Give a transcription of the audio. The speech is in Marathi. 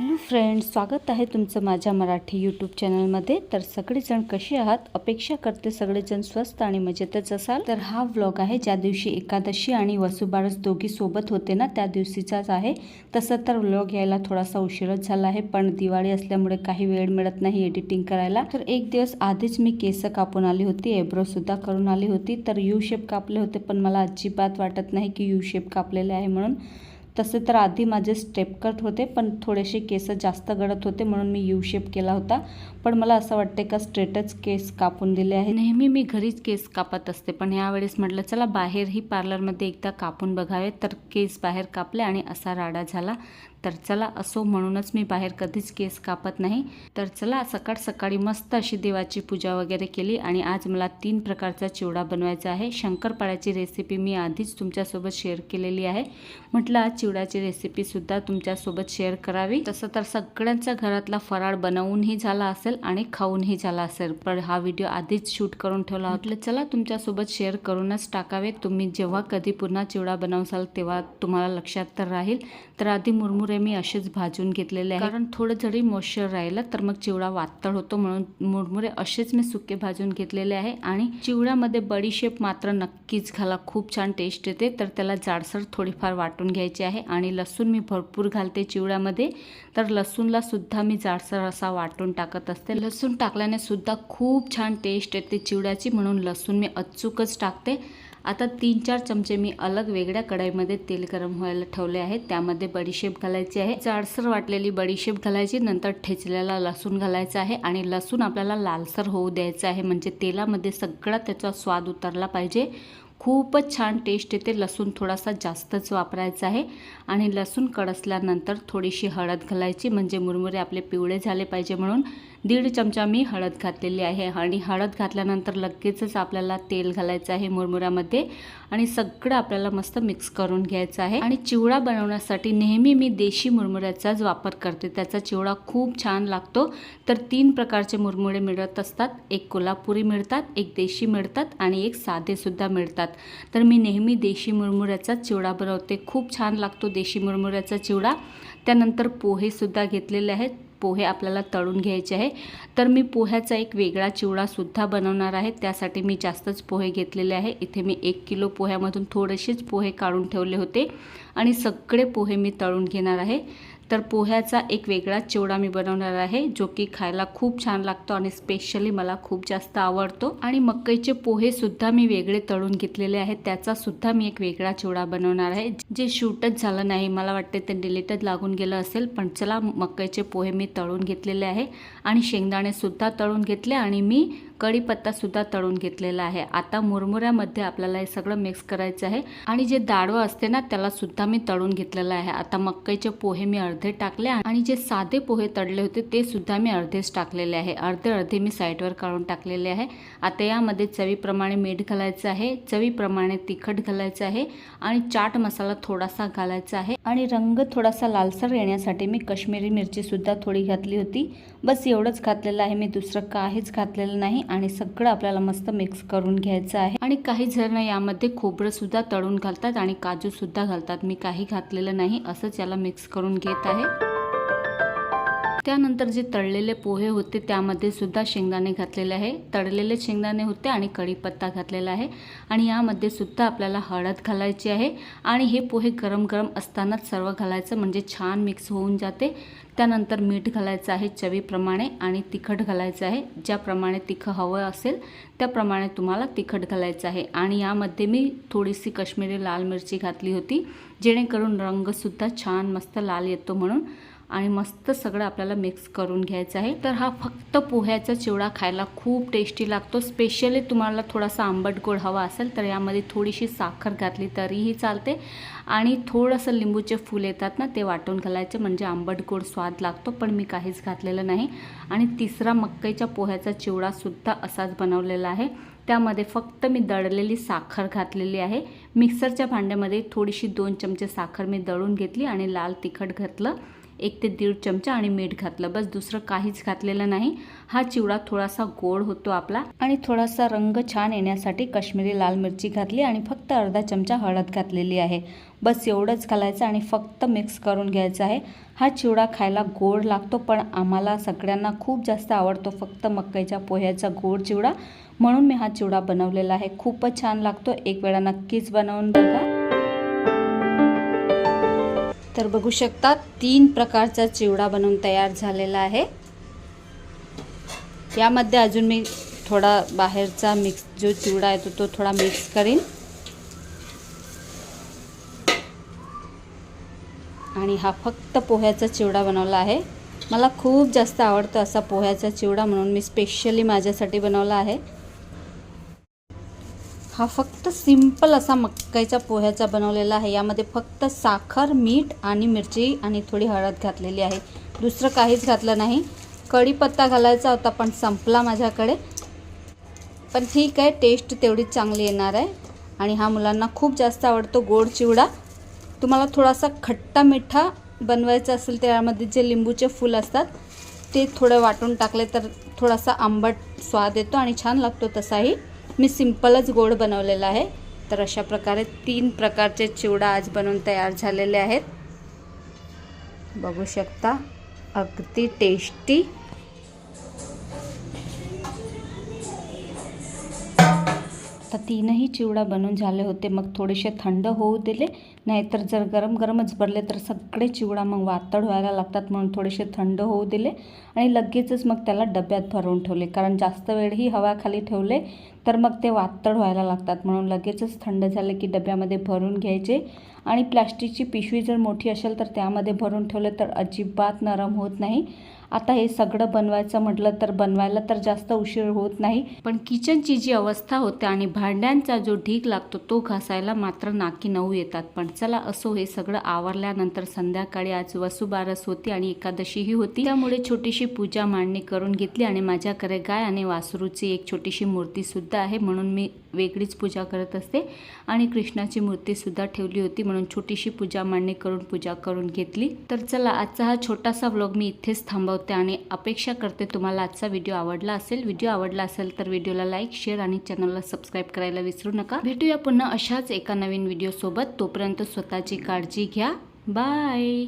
हॅलो फ्रेंड्स स्वागत आहे तुमचं माझ्या मराठी यूट्यूब चॅनलमध्ये तर सगळेजण कसे आहात? अपेक्षा करते सगळेजण स्वस्त आणि मजेतच असाल. तर हा व्लॉग आहे ज्या दिवशी एकादशी आणि वसुबारस दोघी सोबत होते ना त्या दिवशीचाच आहे. तसं तर व्लॉग यायला थोडासा उशीरच झाला आहे पण दिवाळी असल्यामुळे काही वेळ मिळत नाही एडिटिंग करायला. तर एक दिवस आधीच मी केस कापून आली होती एब्रोसुद्धा करून आली होती. तर यू शेप कापले होते पण मला अजिबात वाटत नाही की यू शेप कापलेले आहे म्हणून. तसे तर आधी माझे स्टेप कट होते पण थोडेसे केस जास्त गळत होते म्हणून मी यू शेप केला होता. पण मला असं वाटते का स्ट्रेटच केस कापून दिले आहे नेहमी मी घरीच केस कापत असते पण यावेळेस म्हटलं चला बाहेरही पार्लरमध्ये एकदा कापून बघावे. तर केस बाहेर कापले आणि असा राडा झाला. तर चला असो म्हणूनच मी बाहेर कधीच केस कापत नाही. तर चला सकाळ सकाळी मस्त अशी देवाची पूजा वगैरे केली आणि आज मला तीन प्रकारचा चिवडा बनवायचा आहे. शंकरपाळ्याची रेसिपी मी आधीच तुमच्यासोबत शेअर केलेली आहे. म्हटलं आज चिवड्याची रेसिपीसुद्धा तुमच्यासोबत शेअर करावी. तसं तर सगळ्यांचा घरातला फराळ बनवूनही झाला असेल आणि खाऊनही झाला असेल. पण हा व्हिडिओ आधीच शूट करून ठेवला म्हटलं चला तुमच्यासोबत शेअर करूनच टाकावे. तुम्ही जेव्हा कधी पुन्हा चिवडा बनवसाल तेव्हा तुम्हाला लक्षात तर राहील. तर आधी मुरमुरे मी असेच भाजून घेतलेले आहे कारण थोडं जरी मॉइश्चर राहिलं तर मग चिवडा वातळ होतो म्हणून मुरमुरे असेच मी सुके भाजून घेतलेले आहे. आणि चिवड्यामध्ये बडीशेप मात्र नक्कीच घाला. खूप छान टेस्ट येते. तर त्याला जाडसर थोडीफार वाटून घ्यायची आहे. आणि लसूण मी भरपूर घालते चिवड्यामध्ये. तर लसूणला सुद्धा मी जाडसर असा वाटून टाकत असते. लसूण टाकल्याने सुद्धा खूप छान टेस्ट येते चिवड्याची. म्हणून लसूण मी अचूकच टाकते. आता तीन चार चमचे मी अलग वेगळ्या कढईमध्ये तेल गरम व्हायला ठेवले आहे त्यामध्ये बडीशेप घालायची आहे. जाडसर वाटलेली बडीशेप घालायची. नंतर ठेचलेला लसूण घालायचा आहे आणि लसूण आपल्याला लालसर होऊ द्यायचं आहे. म्हणजे तेलामध्ये सगळा त्याचा स्वाद उतरला पाहिजे. खूपच छान टेस्ट येते. लसूण थोडासा जास्तच वापरायचा आहे. आणि लसूण कडसल्यानंतर थोडीशी हळद घालायची. म्हणजे मुरमुरे आपले पिवळे झाले पाहिजे म्हणून. दीड चमचा मी हळद घातलेली आहे आणि हळद घातल्यानंतर लगेचच आपल्याला तेल घालायचं आहे मुरमुऱ्यामध्ये आणि सगळं आपल्याला मस्त मिक्स करून घ्यायचं आहे. आणि चिवडा बनवण्यासाठी नेहमी मी देशी मुरमुऱ्याचाच वापर करते. त्याचा चिवडा खूप छान लागतो. तर तीन प्रकारचे मुरमुरे मिळत असतात. एक कोल्हापुरी मिळतात एक देशी मिळतात आणि एक साधेसुद्धा मिळतात. तर मी नेहमी देशी मुरमुऱ्याचाच चिवडा बनवते. खूप छान लागतो देशी मुरमुऱ्याचा चिवडा. त्यानंतर पोहेसुद्धा घेतलेले आहेत. पोहे आपल्याला तळून घ्यायचे आहे. तर मी पोह्याचा एक वेगळा चिवडासुद्धा बनवणार आहे. त्यासाठी मी जास्तच पोहे घेतलेले आहे. इथे मी एक किलो पोह्यामधून थोडेसेच पोहे काढून ठेवले होते. आणि सगळे पोहे मी तळून घेणार आहे. तर पोह्याचा एक वेगळा चिवडा मी बनवणार आहे जो की खायला खूप छान लागतो आणि स्पेशली मला खूप जास्त आवडतो. आणि मकईचे पोहे सुद्धा मी वेगळे तळून घेतलेले आहेत त्याचा सुद्धा मी एक वेगळा चिवडा बनवणार आहे. जे शूटच झालं नाही मला वाटते ते डिलीटच लागून गेलं असेल पण चला मकईचे पोहे मी तळून घेतलेले आहे. आणि शेंगदाणे सुद्धा तळून घेतले आणि मी कढीपत्तासुद्धा तळून घेतलेला आहे. आता मुरमुऱ्यामध्ये आपल्याला हे सगळं मिक्स करायचं आहे. आणि जे दाडवं असते ना त्याला सुद्धा मी तळून घेतलेलं आहे. आता मकईचे पोहे मी अर्ध टाकले आणि जे साधे पोहे तळले होते ते सुद्धा मी अर्धेच टाकलेले आहे. अर्धे अर्धे मी साईडवर काढून टाकलेले आहे. आता यामध्ये चवीप्रमाणे मीठ घालायचं आहे चवीप्रमाणे तिखट घालायचं आहे आणि चाट मसाला थोडासा घालायचा आहे आणि रंग थोडासा लालसर येण्यासाठी मी कश्मीरी मिरची सुद्धा थोडी घातली होती. बस एवढंच घातलेलं आहे. मी दुसरं काहीच घातलेलं नाही आणि सगळं आपल्याला मस्त मिक्स करून घ्यायचं आहे. आणि काही जण यामध्ये खोबरं सुद्धा तळून घालतात आणि काजू सुद्धा घालतात. मी काही घातलेलं नाही असंच याला मिक्स करून घेत आहे त्यानंतर जे तळलेले पोहे होते त्यामध्ये सुद्धा शेंगदाणे घातलेले आहे. तळलेले शेंगदाणे होते आणि कढीपत्ता घातलेला आहे. आणि यामध्ये सुद्धा आपल्याला हळद घालायची आहे. आणि हे पोहे गरम गरम असतानाच सर्व घालायचं म्हणजे छान मिक्स होऊन जाते. त्यानंतर मीठ घालायचं आहे चवीप्रमाणे आणि तिखट घालायचं आहे. ज्याप्रमाणे तिखं हवं असेल त्याप्रमाणे तुम्हाला तिखट घालायचं आहे. आणि यामध्ये मी थोडीशी कश्मीरी लाल मिरची घातली होती जेणेकरून रंगसुद्धा छान मस्त लाल येतो म्हणून. आणि मस्त सगळं आपल्याला मिक्स करून घ्यायचं आहे. तर हा फक्त पोह्याचा चिवडा खायला खूप टेस्टी लागतो. स्पेशली तुम्हाला थोडासा आंबट गोड हवा असेल तर यामध्ये थोडीशी साखर घातली तरीही चालते. आणि थोडंसं लिंबूचे फूल येतात ना ते वाटून घालायचे. म्हणजे आंबट गोड स्वाद लागतो पण मी काहीच घातलेलं नाही. आणि तिसरा मक्कईच्या पोह्याचा चिवडासुद्धा असाच बनवलेला आहे. त्यामध्ये फक्त मी दळलेली साखर घातलेली आहे. मिक्सरच्या भांड्यामध्ये थोडीशी दोन चमचे साखर मी दळून घेतली आणि लाल तिखट घातलं. एक ते दीड चमचा आणि मीठ घातलं. बस दुसरं काहीच घातलेलं नाही. हा चिवडा थोडासा गोड होतो आपला. आणि थोडासा रंग छान येण्यासाठी काश्मीरी लाल मिरची घातली आणि फक्त अर्धा चमचा हळद घातलेली आहे. बस एवढंच घालायचं आणि फक्त मिक्स करून घ्यायचं आहे. हा चिवडा खायला गोड लागतो पण आम्हाला सगळ्यांना खूप जास्त आवडतो फक्त मकईच्या पोह्याचा गोड चिवडा. म्हणून मी हा चिवडा बनवलेला आहे. खूपच छान लागतो. एक वेळा नक्कीच बनवून बघा. तर बघू शकता तीन प्रकारचा चिवडा बनवून तयार झालेला आहे. यामध्ये अजून मी थोडा बाहेरचा मिक्स जो चिवडा येतो तो थोडा मिक्स करीन. आणि हा फक्त पोह्याचा चिवडा बनवला आहे. मला खूप जास्त आवडतं असा पोह्याचा चिवडा म्हणून मी स्पेशली माझ्यासाठी बनवला आहे. हा फक्त सिंपल असा मक्काईचा पोह्याचा बनवलेला आहे. यामध्ये फक्त साखर मीठ आणि मिरची आणि थोडी हळद घातलेली आहे. दुसरं काहीच घातलं नाही. कढीपत्ता घालायचा होता पण संपला माझ्याकडे. पण ठीक आहे टेस्ट तेवढीच चांगली येणार आहे. आणि हा मुलांना खूप जास्त आवडतो गोड चिवडा. तुम्हाला थोडासा खट्टा मिठा बनवायचा असेल त्यामध्ये जे लिंबूचे फूल असतात ते थोडं वाटून टाकले तर थोडासा आंबट स्वाद येतो आणि छान लागतो तसाही. मी सिम्पलच गोड बनवलेला आहे. तर अशा प्रकारे तीन प्रकारचे चिवडा आज बनवून तयार झालेले आहेत. बघू शकता अगदी टेस्टी आता तीनही चिवडा बनून झाले होते. मग थोडेसे थंड होऊ दिले नाहीतर जर गरम गरमच भरले तर सगळे चिवडा मग वातड व्हायला लागतात म्हणून थोडेसे थंड होऊ दिले आणि लगेचच मग त्याला डब्यात भरून ठेवले. कारण जास्त वेळही हवाखाली ठेवले तर मग ते वातड व्हायला लागतात म्हणून लगेचच थंड झाले की डब्यामध्ये भरून घ्यायचे. आणि प्लॅस्टिकची पिशवी जर मोठी असेल तर त्यामध्ये भरून ठेवले तर अजिबात नरम होत नाही. आता हे सगळं बनवायचं म्हटलं तर बनवायला तर जास्त उशीर होत नाही. पण किचनची जी अवस्था होते आणि भांड्यांचा जो ढीग लागतो तो घासायला मात्र नाकी नऊ येतात. पण चला असो हे सगळं आवरल्यानंतर संध्याकाळी आज वसुबारस होती आणि एकादशीही होती. त्यामुळे छोटीशी पूजा मांडणी करून घेतली आणि माझ्याकडे गाय आणि वासरूची एक छोटीशी मूर्ती सुद्धा आहे म्हणून मी वेगळीच पूजा करत असते. आणि कृष्णाची मूर्तीसुद्धा ठेवली होती म्हणून छोटीशी पूजा मांडणी करून पूजा करून घेतली. तर चला आजचा हा छोटासा व्लॉग मी इथेच थांबवते आणि अपेक्षा करते तुम्हाला आजचा व्हिडिओ आवडला असेल. व्हिडिओ आवडला असेल तर व्हिडिओला लाईक शेअर आणि चॅनलला सबस्क्राईब करायला विसरू नका. भेटूया पुन्हा अशाच एका नवीन व्हिडिओसोबत तोपर्यंत स्वतःची काळजी घ्या. बाय